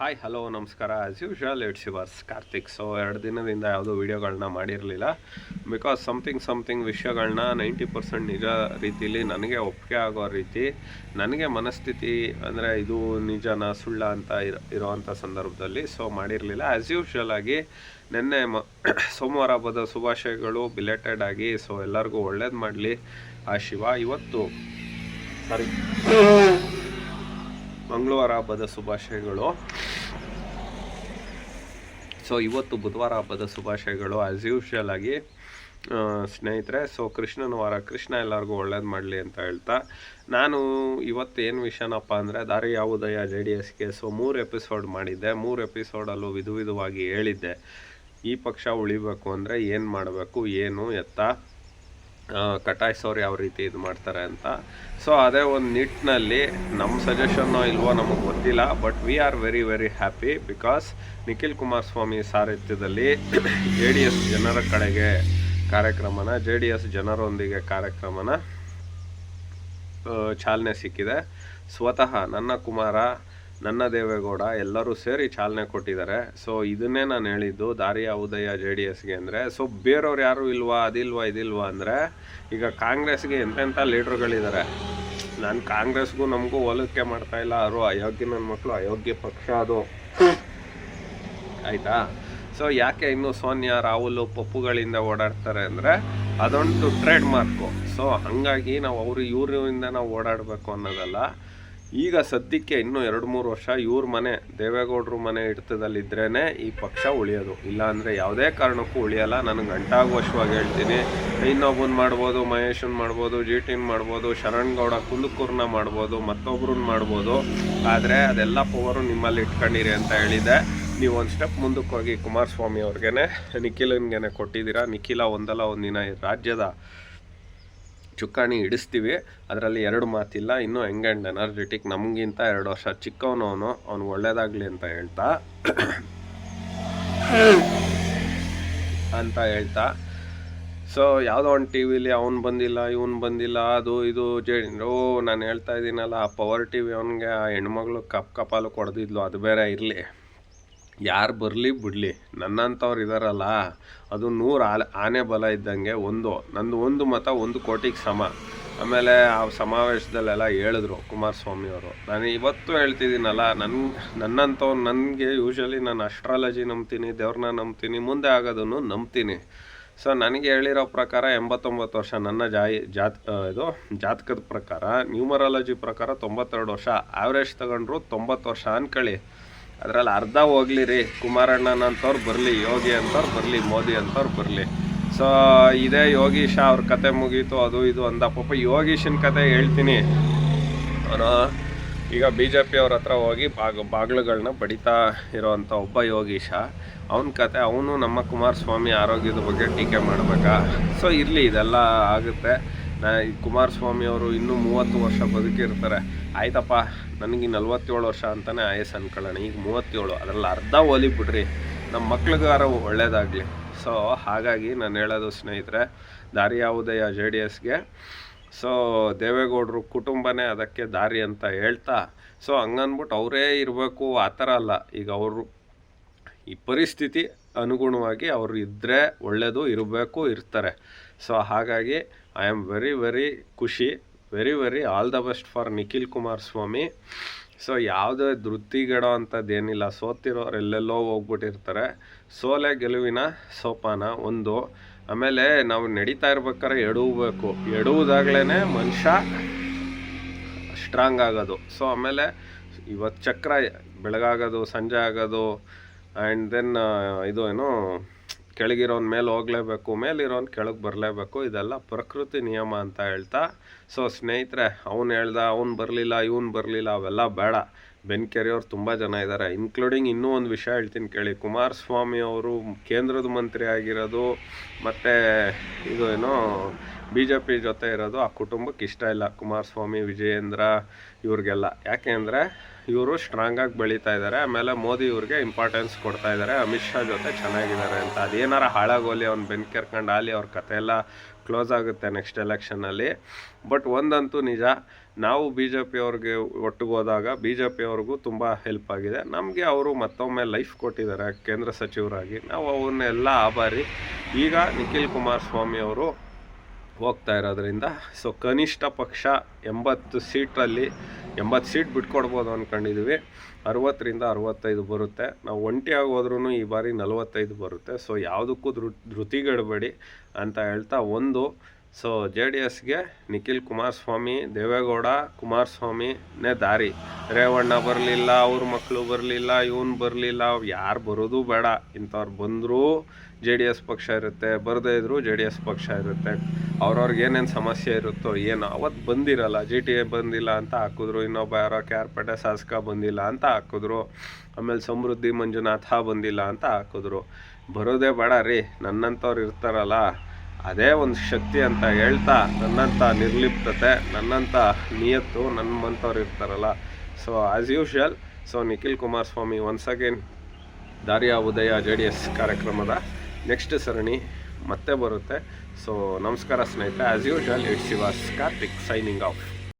Hi hello ನಮಸ್ಕಾರ. As usual it's yours Karthik so ಎರಡು ದಿನದಿಂದ ಯಾವುದೋ ವೀಡಿಯೋಗಳನ್ನ ಮಾಡಿರಲಿಲ್ಲ. ಬಿಕಾಸ್ ಸಮಥಿಂಗ್ ಸಮಥಿಂಗ್ ವಿಷಯಗಳನ್ನ ನೈಂಟಿ ಪರ್ಸೆಂಟ್ ನಿಜ ರೀತಿಲಿ ನನಗೆ ಒಪ್ಪಿಗೆ ಆಗೋ ರೀತಿ, ನನಗೆ ಮನಸ್ಥಿತಿ ಅಂದರೆ ಇದು ನಿಜನ ಸುಳ್ಳ ಅಂತ ಇರೋ ಇರೋವಂಥ ಸಂದರ್ಭದಲ್ಲಿ ಸೊ ಮಾಡಿರಲಿಲ್ಲ. ಆ್ಯಸ್ ಯೂಶ್ವಲ್ ಆಗಿ ನಿನ್ನೆ ಮ, ಸೋಮವಾರ ಹಬ್ಬದ ಶುಭಾಶಯಗಳು ಬಿಲೇಟೆಡ್ ಆಗಿ ಸೊ ಎಲ್ಲರಿಗೂ ಒಳ್ಳೇದು ಮಾಡಲಿ. ಆ ಶಿವ, ಇವತ್ತು ಸಾರಿ ಮಂಗಳವಾರ ಹಬ್ಬದ ಶುಭಾಶಯಗಳು. ಸೊ ಇವತ್ತು ಬುಧವಾರ ಹಬ್ಬದ ಶುಭಾಶಯಗಳು. ಆ್ಯಸ್ ಯೂಶ್ವಲ್ ಆಗಿ ಸ್ನೇಹಿತರೆ ಸೊ ಕೃಷ್ಣನ ವಾರ. ಕೃಷ್ಣ ಎಲ್ಲರಿಗೂ ಒಳ್ಳೇದು ಮಾಡಲಿ ಅಂತ ಹೇಳ್ತಾ, ನಾನು ಇವತ್ತು ಏನು ವಿಷಯನಪ್ಪ ಅಂದರೆ, ದಾರಿ ಯಾವುದಯ ಜೆ ಡಿ ಎಸ್ಗೆ ಸೊ ಮೂರು ಎಪಿಸೋಡ್ ಮಾಡಿದ್ದೆ. ಮೂರು ಎಪಿಸೋಡಲ್ಲೂ ವಿಧ ವಿಧವಾಗಿ ಹೇಳಿದ್ದೆ. ಈ ಪಕ್ಷ ಉಳಿಬೇಕು ಅಂದರೆ ಏನು ಮಾಡಬೇಕು, ಏನು ಎತ್ತ? ಕಟಾಯಿಸೋರು ಯಾವ ರೀತಿ ಇದು ಮಾಡ್ತಾರೆ ಅಂತ. ಸೊ ಅದೇ ಒಂದು ನಿಟ್ಟಿನಲ್ಲಿ ನಮ್ಮ ಸಜೆಷನ್ನೋ ಇಲ್ವೋ ನಮಗೆ ಗೊತ್ತಿಲ್ಲ but we are very very happy because Nikhil Kumaraswamy ಸಾರಥ್ಯದಲ್ಲಿ J D S ಜನರ ಕಡೆಗೆ ಕಾರ್ಯಕ್ರಮನ ಜೆ ಡಿ ಎಸ್ ಜನರೊಂದಿಗೆ ಕಾರ್ಯಕ್ರಮನ ಚಾಲನೆ ಸಿಕ್ಕಿದೆ. ಸ್ವತಃ ನನ್ನ ಕುಮಾರ ನನ್ನ ದೇವೇಗೌಡ ಎಲ್ಲರೂ ಸೇರಿ ಚಾಲನೆ ಕೊಟ್ಟಿದ್ದಾರೆ. ಸೊ ಇದನ್ನೇ ನಾನು ಹೇಳಿದ್ದು ದಾರಿಯ ಉದಯ ಜೆ ಡಿ ಎಸ್ಗೆ ಅಂದರೆ ಸೊ ಬೇರೆಯವ್ರು ಯಾರು ಇಲ್ವಾ, ಅದಿಲ್ವಾ, ಇದಿಲ್ವಾ ಅಂದರೆ, ಈಗ ಕಾಂಗ್ರೆಸ್ಗೆ ಎಂತೆಂಥ ಲೀಡ್ರುಗಳಿದ್ದಾರೆ. ನಾನು ಕಾಂಗ್ರೆಸ್ಗೂ ನಮಗೂ ಹೋಲಿಕೆ ಮಾಡ್ತಾ ಇಲ್ಲ. ಅವರು ಅಯೋಗ್ಯ ನನ್ನ ಮಕ್ಕಳು ಅಯೋಗ್ಯ ಪಕ್ಷ ಅದು. ಆಯಿತಾ? ಸೊ ಯಾಕೆ ಇನ್ನು ಸೋನಿಯಾ, ರಾಹುಲ್, ಪಪ್ಪುಗಳಿಂದ ಓಡಾಡ್ತಾರೆ ಅಂದರೆ, ಅದೊಂದು ಟ್ರೇಡ್ ಮಾರ್ಕು ಸೊ ಹಾಗಾಗಿ ನಾವು ಅವರು ಇವರಿಂದ ನಾವು ಓಡಾಡಬೇಕು ಅನ್ನೋದಲ್ಲ. ಈಗ ಸದ್ಯಕ್ಕೆ ಇನ್ನೂ ಎರಡು ಮೂರು ವರ್ಷ ಇವ್ರ ಮನೆ, ದೇವೇಗೌಡರು ಮನೆ ಹಿಡಿತದಲ್ಲಿದ್ರೇ ಈ ಪಕ್ಷ ಉಳಿಯೋದು. ಇಲ್ಲ ಅಂದರೆ ಯಾವುದೇ ಕಾರಣಕ್ಕೂ ಉಳಿಯಲ್ಲ. ನನಗೆ ಗಂಟಾಗುವಶವಾಗಿ ಹೇಳ್ತೀನಿ. ಇನ್ನೊಬ್ಬನ ಮಾಡ್ಬೋದು, ಮಹೇಶನ್ ಮಾಡ್ಬೋದು ಜಿ ಟಿನ್ ಮಾಡ್ಬೋದು ಶರಣ್ಗೌಡ ಕುಂದುಕೂರ್ನ ಮಾಡ್ಬೋದು ಮತ್ತೊಬ್ರನ್ನ ಮಾಡ್ಬೋದು. ಆದರೆ ಅದೆಲ್ಲ ಪವರು ನಿಮ್ಮಲ್ಲಿ ಇಟ್ಕೊಂಡಿರಿ ಅಂತ ಹೇಳಿದೆ. ನೀವು ಒಂದು ಸ್ಟೆಪ್ ಮುಂದಕ್ಕೆ ಹೋಗಿ ಕುಮಾರಸ್ವಾಮಿ ಅವ್ರಿಗೇನೆ, ನಿಖಿಲನ್ಗೇನೆ ಕೊಟ್ಟಿದ್ದೀರಾ. ನಿಖಿಲ ಒಂದಲ್ಲ, ಒಂದಿನ ರಾಜ್ಯದ ಚುಕ್ಕಾಣಿ ಹಿಡಿಸ್ತೀವಿ. ಅದರಲ್ಲಿ ಎರಡು ಮಾತಿಲ್ಲ, ಇನ್ನೂ ಯಂಗ್ ಆ್ಯಂಡ್ ಎನರ್ಜೆಟಿಕ್ ನಮಗಿಂತ ಎರಡು ವರ್ಷ ಚಿಕ್ಕವನು ಅವನು, ಅವ್ನು ಒಳ್ಳೇದಾಗಲಿ ಅಂತ ಹೇಳ್ತಾ ಅಂತ ಹೇಳ್ತಾ. ಸೊ ಯಾವುದೋ ಒಂದು ಟಿ ವಿಲಿ ಅವ್ನು ಬಂದಿಲ್ಲ, ಇವನು ಬಂದಿಲ್ಲ, ಅದು ಇದು, ಜೆ, ಓ, ನಾನು ಹೇಳ್ತಾ ಇದ್ದೀನಲ್ಲ ಆ ಪವರ್ ಟಿ ವಿ ಅವನಿಗೆ ಆ ಹೆಣ್ಮಗಳು ಕಪ್ ಕಪಾಲು ಕೊಡ್ದಿದ್ಲು, ಅದು ಬೇರೆ ಇರಲಿ. ಯಾರು ಬರಲಿ ಬಿಡಲಿ ನನ್ನಂಥವ್ರು ಇದ್ದಾರಲ್ಲ ಅದು ನೂರು ಆಲೆ, ಆನೆ ಬಲ ಇದ್ದಂಗೆ ಒಂದು, ನಂದು ಒಂದು ಮತ ಒಂದು ಕೋಟಿಗೆ ಸಮ. ಆಮೇಲೆ ಆ ಸಮಾವೇಶದಲ್ಲೆಲ್ಲ ಹೇಳಿದ್ರು ಕುಮಾರಸ್ವಾಮಿಯವರು ನಾನು ಇವತ್ತು ಹೇಳ್ತಿದ್ದೀನಲ್ಲ ನನ್ನ ನನ್ನಂಥವ್ರು ನನಗೆ ಯೂಶ್ವಲಿ ನಾನು ಅಸ್ಟ್ರಾಲಜಿ ನಂಬ್ತೀನಿ ದೇವ್ರನ್ನ ನಂಬ್ತೀನಿ, ಮುಂದೆ ಆಗೋದನ್ನು ನಂಬ್ತೀನಿ. ಸೊ ನನಗೆ ಹೇಳಿರೋ ಪ್ರಕಾರ ಎಂಬತ್ತೊಂಬತ್ತು ವರ್ಷ ನನ್ನ ಜಾಯಿ, ಜಾತ್ ಇದು ಜಾತಕದ ಪ್ರಕಾರ ನ್ಯೂಮರಾಲಜಿ ಪ್ರಕಾರ ತೊಂಬತ್ತೆರಡು ವರ್ಷ. ಆವ್ರೇಜ್ ತಗೊಂಡ್ರು ತೊಂಬತ್ತು ವರ್ಷ ಅನ್ಕೊಳ್ಳಿ ಅದರಲ್ಲಿ ಅರ್ಧ ಹೋಗ್ಲಿ ರೀ. ಕುಮಾರಣ್ಣನ ಅಂತವ್ರು ಬರಲಿ, ಯೋಗಿ ಅಂತವ್ರು ಬರಲಿ, ಮೋದಿ ಅಂತವ್ರು ಬರಲಿ. ಸೊ ಇದೇ ಯೋಗೀಶ ಅವ್ರ ಕತೆ ಮುಗೀತು, ಅದು ಇದು ಅಂದ. ಪಾಪ ಯೋಗೀಶನ ಕತೆ ಹೇಳ್ತೀನಿ. ಅವನು ಈಗ ಬಿ ಜೆ ಪಿ ಅವ್ರ ಹತ್ರ ಹೋಗಿ ಬಾಗ್ ಬಾಗಿಲುಗಳನ್ನ ಬಡಿತಾ ಇರೋವಂಥ ಒಬ್ಬ ಯೋಗೀಶ. ಅವನ ಕತೆ, ಅವನು ನಮ್ಮ ಕುಮಾರಸ್ವಾಮಿ ಆರೋಗ್ಯದ ಬಗ್ಗೆ ಟೀಕೆ ಮಾಡಬೇಕಾ? ಸೊ ಇರಲಿ, ಇದೆಲ್ಲ ಆಗುತ್ತೆ. ನಾ ಕುಮಾರಸ್ವಾಮಿ ಅವರು ಇನ್ನೂ ಮೂವತ್ತು ವರ್ಷ ಬದುಕಿರ್ತಾರೆ. ಆಯ್ತಪ್ಪ, ನನಗೆ ನಲ್ವತ್ತೇಳು ವರ್ಷ ಅಂತಲೇ ಆಯಸ್ ಅನ್ಕೊಳ್ಳೋಣ. ಈಗ ಮೂವತ್ತೇಳು, ಅದರಲ್ಲಿ ಅರ್ಧ ಹೋಲಿ ಬಿಡ್ರಿ. ನಮ್ಮ ಮಕ್ಳಿಗಾರ ಒಳ್ಳೇದಾಗಲಿ. ಸೊ ಹಾಗಾಗಿ ನಾನು ಹೇಳೋದು ಸ್ನೇಹಿತರೆ, ದಾರಿ ಯಾವುದೇ ಜೆ ಡಿ ಎಸ್ಗೆ ಸೊ ದೇವೇಗೌಡರು ಕುಟುಂಬನೇ ಅದಕ್ಕೆ ದಾರಿ ಅಂತ ಹೇಳ್ತಾ. ಸೊ ಹಂಗನ್ಬಿಟ್ಟು ಅವರೇ ಇರಬೇಕು, ಆ ಥರ ಅಲ್ಲ. ಈಗ ಅವರು ಈ ಪರಿಸ್ಥಿತಿ ಅನುಗುಣವಾಗಿ ಅವರು ಇದ್ದರೆ ಒಳ್ಳೆಯದು ಇರಬೇಕು, ಇರ್ತಾರೆ. ಸೊ ಹಾಗಾಗಿ ಐ ಆಮ್ ವೆರಿ ವೆರಿ ಖುಷಿ very very all the best for Nikhil Kumaraswamy so ಯಾವುದೇ ಧೃತಿಗೆಡೋ ಅಂಥದ್ದೇನಿಲ್ಲ ಸೋತಿರೋರು ಎಲ್ಲೆಲ್ಲೋ ಹೋಗ್ಬಿಟ್ಟಿರ್ತಾರೆ. ಸೋಲೆ, ಗೆಲುವಿನ ಸೋಪಾನ ಒಂದು. ಆಮೇಲೆ ನಾವು ನಡೀತಾ ಇರ್ಬೇಕಾದ್ರೆ ಎಡುವಬೇಕು. ಎಡುವುದಾಗ್ಲೇ ಮನುಷ್ಯ ಸ್ಟ್ರಾಂಗ್ ಆಗೋದು. ಸೊ ಆಮೇಲೆ ಇವತ್ತು ಚಕ್ರ, ಬೆಳಗಾಗೋದು, ಸಂಜೆ ಆಗೋದು ಆ್ಯಂಡ್ ದೆನ್ ಇದು ಏನು, ಕೆಳಗಿರೋನ್ ಮೇಲೆ ಹೋಗಲೇಬೇಕು, ಮೇಲಿರೋನ್ ಕೆಳಗೆ ಬರಲೇಬೇಕು, ಇದೆಲ್ಲ ಪ್ರಕೃತಿ ನಿಯಮ ಅಂತ ಹೇಳ್ತಾ, ಸೊ ಸ್ನೇಹಿತರೆ, ಅವ್ನು ಹೇಳ್ದ, ಅವ್ನು ಬರಲಿಲ್ಲ, ಇವನು ಬರಲಿಲ್ಲ, ಅವೆಲ್ಲ ಬೇಡ. ಬೆನ್ಕೆರೆಯವ್ರು ತುಂಬ ಜನ ಇದ್ದಾರೆ ಇನ್ಕ್ಲೂಡಿಂಗ್ ಇನ್ನೂ ಒಂದು ವಿಷಯ ಹೇಳ್ತೀನಿ ಕೇಳಿ. ಕುಮಾರಸ್ವಾಮಿ ಅವರು ಕೇಂದ್ರದ ಮಂತ್ರಿ ಆಗಿರೋದು, ಮತ್ತು ಇದು ಏನೋ ಬಿ ಜೆ ಪಿ ಜೊತೆ ಇರೋದು ಆ ಕುಟುಂಬಕ್ಕೆ ಇಷ್ಟ ಇಲ್ಲ. ಕುಮಾರಸ್ವಾಮಿ, ವಿಜಯೇಂದ್ರ ಇವ್ರಿಗೆಲ್ಲ. ಯಾಕೆ ಅಂದರೆ ಇವರು ಸ್ಟ್ರಾಂಗಾಗಿ ಬೆಳೀತಾ ಇದ್ದಾರೆ ಆಮೇಲೆ ಮೋದಿ ಇವ್ರಿಗೆ ಇಂಪಾರ್ಟೆನ್ಸ್ ಕೊಡ್ತಾ ಇದ್ದಾರೆ ಅಮಿತ್ ಶಾ ಜೊತೆ ಚೆನ್ನಾಗಿದ್ದಾರೆ ಅಂತ. ಅದೇನಾರ ಹಾಳಾಗೋಲಿ ಅವ್ನು ಬೆನ್ ಕೆರ್ಕೊಂಡು ಆಲಿ ಅವ್ರ ಕತೆ ಎಲ್ಲ ಕ್ಲೋಸ್ ಆಗುತ್ತೆ ನೆಕ್ಸ್ಟ್ ಎಲೆಕ್ಷನಲ್ಲಿ ಬಟ್ ಒಂದಂತೂ ನಿಜ, ನಾವು ಬಿ ಜೆ ಪಿಯವ್ರಿಗೆ ಒಟ್ಟಿಗೆ ಹೋದಾಗ ಬಿ ಜೆ ಪಿಯವ್ರಿಗೂ ತುಂಬ ಹೆಲ್ಪ್ ಆಗಿದೆ. ನಮಗೆ ಅವರು ಮತ್ತೊಮ್ಮೆ ಲೈಫ್ ಕೊಟ್ಟಿದ್ದಾರೆ ಕೇಂದ್ರ ಸಚಿವರಾಗಿ. ನಾವು ಅವನ್ನೆಲ್ಲ ಆಭಾರಿ. ಈಗ ನಿಖಿಲ್ ಕುಮಾರಸ್ವಾಮಿ ಅವರು ಹೋಗ್ತಾ ಇರೋದ್ರಿಂದ. ಸೊ ಕನಿಷ್ಠ ಪಕ್ಷ ಎಂಬತ್ತು ಸೀಟಲ್ಲಿ ಎಂಬತ್ತು ಸೀಟ್ ಬಿಟ್ಕೊಡ್ಬೋದು ಅಂದ್ಕೊಂಡಿದ್ವಿ ಅರವತ್ತರಿಂದ ಅರವತ್ತೈದು ಬರುತ್ತೆ. ನಾವು ಒಂಟಿಯಾಗಿ ಹೋದ್ರೂ ಈ ಬಾರಿ ನಲವತ್ತೈದು ಬರುತ್ತೆ. ಸೊ ಯಾವುದಕ್ಕೂ ಧೃ ಧೃತಿಗೆಡಬೇಡಿ ಅಂತ ಹೇಳ್ತಾ ಒಂದು. ಸೊ ಜೆ ಡಿ ಎಸ್ಗೆ ನಿಖಿಲ್ ಕುಮಾರಸ್ವಾಮಿ, ದೇವೇಗೌಡ ಕುಮಾರಸ್ವಾಮಿನೇ ದಾರಿ. ರೇವಣ್ಣ ಬರಲಿಲ್ಲ, ಅವ್ರ ಮಕ್ಕಳು ಬರಲಿಲ್ಲ, ಇವನು ಬರಲಿಲ್ಲ, ಯಾರು ಬರೋದು ಬೇಡ. ಇಂಥವ್ರು ಬಂದರೂ ಜೆ ಡಿ ಎಸ್ ಪಕ್ಷ ಇರುತ್ತೆ, ಬರದೇ ಇದ್ದರೂ ಜೆ ಡಿ ಎಸ್ ಪಕ್ಷ ಇರುತ್ತೆ. ಅವ್ರವ್ರಿಗೆ ಏನೇನು ಸಮಸ್ಯೆ ಇರುತ್ತೋ ಏನು ಅವತ್ತು ಬಂದಿರಲ್ಲ, ಜಿ ಟಿ ಎ ಬಂದಿಲ್ಲ ಅಂತ ಹಾಕಿದ್ರು, ಇನ್ನೊಬ್ಬ ಯಾರೋ ಕೆ ಆರ್ ಪೇಟೆ ಶಾಸಕ ಬಂದಿಲ್ಲ ಅಂತ ಹಾಕಿದ್ರು, ಆಮೇಲೆ ಸಮೃದ್ಧಿ ಮಂಜುನಾಥ ಬಂದಿಲ್ಲ ಅಂತ ಹಾಕಿದ್ರು. ಬರೋದೇ ಬೇಡ ರೀ, ನನ್ನಂಥವ್ರು ಇರ್ತಾರಲ್ಲ, ಅದೇ ಒಂದು ಶಕ್ತಿ ಅಂತ ಹೇಳ್ತಾ, ನನ್ನಂಥ ನಿರ್ಲಿಪ್ತತೆ, ನನ್ನಂಥ ನಿಯತ್ತು ನಮ್ಮಂಥವ್ರು ಇರ್ತಾರಲ್ಲ. So as usual so Nikhil Kumaraswamy once again ದಾರಿಯ ಉದಯ ಜೆ ಡಿ ಎಸ್ ಕಾರ್ಯಕ್ರಮದ ನೆಕ್ಸ್ಟ್ ಸರಣಿ ಮತ್ತೆ ಬರುತ್ತೆ. ಸೊ ನಮಸ್ಕಾರ ಸ್ನೇಹಿತರೆ. As usual it's your Karthik signing off